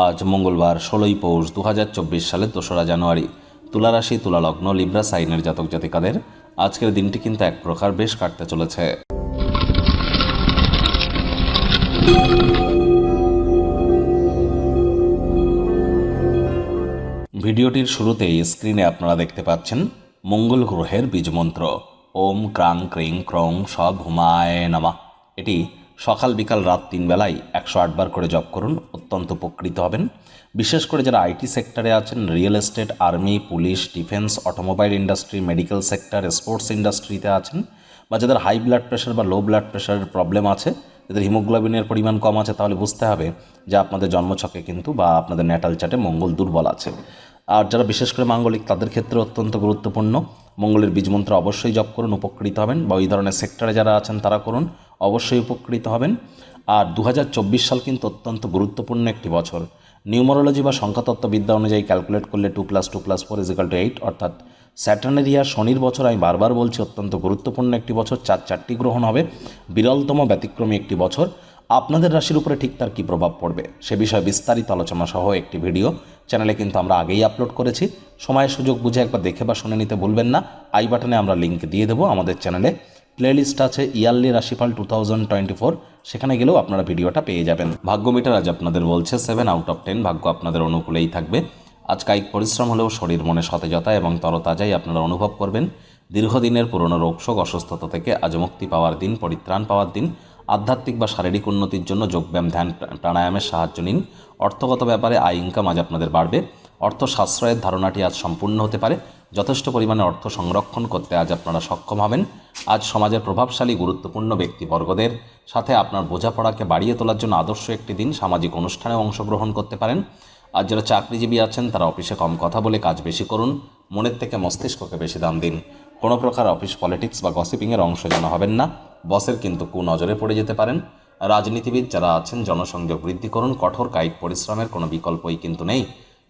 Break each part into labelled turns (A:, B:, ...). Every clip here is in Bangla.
A: আজ মঙ্গলবার, ষোলোই পৌষ দু হাজার চব্বিশ সালের দোসরা জানুয়ারি। তুলা রাশি তুলা লগ্ন লিব্রা সাইনের জাতক জাতিকাদের আজকের দিনটি কিন্তু এক প্রকার বেশ কাটতে চলেছে। ভিডিওটির শুরুতেই স্ক্রিনে আপনারা দেখতে পাচ্ছেন মঙ্গল গ্রহের বীজমন্ত্র। ওম ক্রাং ক্রিং ক্রং সব হুমায় নামা। এটি সকাল বিকাল রাত তিন বেলায় একশো আটবার করে জব করুন, অত্যন্ত উপকৃত হবেন। বিশেষ করে যারা আইটি সেক্টরে আছেন, real estate, army, police, defence, automobile industry, medical sector, sports ইন্ডাস্ট্রিতে আছেন বা যাদের হাই ব্লাড প্রেশার বা লো ব্লাড প্রেশারের প্রবলেম আছে, যাদের হিমোগ্লোবিনের পরিমাণ কম আছে, তাহলে বুঝতে হবে যে আপনাদের জন্মছকে কিন্তু বা আপনাদের ন্যাটাল চার্টে মঙ্গল দুর্বল আছে। আর যারা বিশেষ করে মাঙ্গলিক, তাদের ক্ষেত্রে অত্যন্ত গুরুত্বপূর্ণ। মঙ্গলের বীজমন্ত্র অবশ্যই জপ করুন, উপকৃত হবেন বা ওই ধরনের সেক্টরে যারা আছেন তারা করুন, অবশ্যই উপকৃত হবেন। আর দু হাজার চব্বিশ সাল কিন্তু অত্যন্ত গুরুত্বপূর্ণ একটি বছর। নিউমোরোলজি বা সংখ্যাতত্ত্ববিদ্যা অনুযায়ী ক্যালকুলেট করলে two plus two plus four is equal to eight, অর্থাৎ স্যাটার্নের ইয়ার শনির বছর আমি বারবার বলছি, অত্যন্ত গুরুত্বপূর্ণ একটি বছর। চার চারটি গ্রহণ হবে। বিরলতম ব্যতিক্রমী একটি বছর। আপনাদের রাশির উপরে ঠিক তার কী প্রভাব পড়বে? সে বিষয়ে বিস্তারিত আলোচনা সহ একটি ভিডিও। চ্যানেলে কিন্তু আমরা আগেই আপলোড করেছি। সময় সুযোগ বুঝে একবার দেখে বা শুনে নিতে ভুলবেন না। আই বাটনে আমরা লিঙ্ক দিয়ে দেবো আমাদের চ্যানেলে। প্লেলিস্ট আছে ইয়ারলি রাশিফল টু থাউজেন্ড টোয়েন্টি ফোর। সেখানে গেলেও আপনারা ভিডিওটা পেয়ে যাবেন। ভাগ্য মিটার আজ আপনাদের বলছে সেভেন আউট অফ টেন। ভাগ্য আপনাদের অনুকূলেই থাকবে। আজ কায়িক পরিশ্রম হলেও শরীর মনে সতেজতা এবং তরতাজাই আপনারা অনুভব করবেন। দীর্ঘদিনের পুরনো রোগশোক অসুস্থতা থেকে আজ মুক্তি পাওয়ার দিন, পরিত্রাণ পাওয়ার দিন। আধ্যাত্মিক বা শারীরিক উন্নতির জন্য যোগব্যায়াম, ধ্যান প্রাণায়ামের সাহায্য নিন। অর্থগত ব্যাপারে আয় ইনকাম আজ আপনাদের বাড়বে। অর্থ সাশ্রয়ের ধারণাটি আজ সম্পূর্ণ হতে পারে। যথেষ্ট পরিমাণে অর্থ সংরক্ষণ করতে আজ আপনারা সক্ষম হবেন। আজ সমাজের প্রভাবশালী, গুরুত্বপূর্ণ ব্যক্তিবর্গদের সাথে আপনার বোঝাপড়াকে বাড়িয়ে তোলার জন্য আদর্শ একটি দিন সামাজিক অনুষ্ঠানে অংশগ্রহণ করতে পারেন। আর যারা চাকরিজীবী আছেন, তারা অফিসে কম কথা বলে কাজ বেশি করুন। মনের থেকে মস্তিষ্ককে বেশি দাম দিন। কোনো প্রকার অফিস পলিটিক্স বা গসিপিংয়ের অংশ যেন হবেন না। বসের কিন্তু কুনজরে পড়ে যেতে পারেন। রাজনীতিবিদ যারা আছেন, জনসংযোগ বৃদ্ধি করুন, কঠোর কায়িক পরিশ্রমের কোনো বিকল্পই কিন্তু নেই।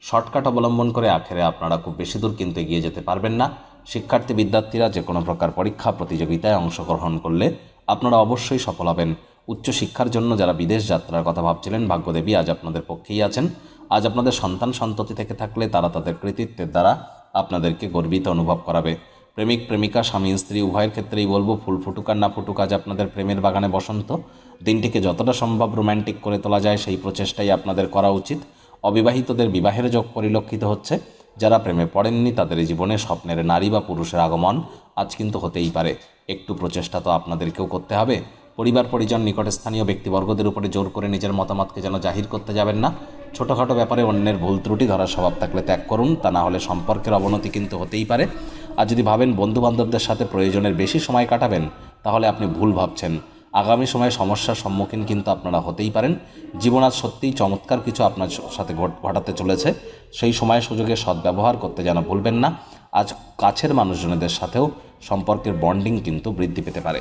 A: শর্টকাট অবলম্বন করে আখেরে আপনারা খুব বেশি দূর কিন্তু এগিয়ে যেতে পারবেন না। শিক্ষার্থী বিদ্যার্থীরা যে কোনো প্রকার পরীক্ষা প্রতিযোগিতায় অংশগ্রহণ করলে আপনারা অবশ্যই সফল হবেন। উচ্চশিক্ষার জন্য যারা বিদেশ যাত্রার কথা ভাবছিলেন, ভাগ্যদেবী আজ আপনাদের পক্ষেই আছেন। আজ আপনাদের সন্তান সন্ততি থেকে থাকলে তারা তাদের কৃতিত্বের দ্বারা আপনাদেরকে গর্বিত অনুভব করাবে। প্রেমিক, প্রেমিকা, স্বামী, স্ত্রী, উভয়ের ক্ষেত্রেই বলব, ফুল ফুটুক আর না ফুটুক, আজ আপনাদের প্রেমের বাগানে বসন্ত। দিনটিকে যতটা সম্ভব রোম্যান্টিক করে তোলা যায়, সেই প্রচেষ্টাই আপনাদের করা উচিত। অবিবাহিতদের বিবাহের যোগ পরিলক্ষিত হচ্ছে। যারা প্রেমে পড়েননি তাদের জীবনে স্বপ্নের নারী বা পুরুষের আগমন আজ কিন্তু হতেই পারে। একটু প্রচেষ্টা তো আপনাদেরকেও করতে হবে। পরিবার, পরিজন নিকটস্থানীয় ব্যক্তিবর্গদের উপরে জোর করে নিজের মতামতকে যেন জাহির করতে যাবেন না। ছোটোখাটো ব্যাপারে অন্যের ভুল ত্রুটি ধরার স্বভাব থাকলে ত্যাগ করুন, তা না হলে সম্পর্কের অবনতি কিন্তু হতেই পারে। আর যদি ভাবেন বন্ধু বান্ধবদের সাথে প্রয়োজনের বেশি সময় কাটাবেন, তাহলে আপনি ভুল ভাবছেন। আগামী সময়ে সমস্যার সম্মুখীন কিন্তু আপনারা হতেই পারেন। জীবন আজ সত্যিই চমৎকার কিছু আপনার সাথে ঘট- ঘটাতে চলেছে। সেই সময় সুযোগে সদ্ব্যবহার করতে যেন ভুলবেন না। আজ কাছের মানুষজনদের সাথেও সম্পর্কের বন্ডিং কিন্তু বৃদ্ধি পেতে পারে।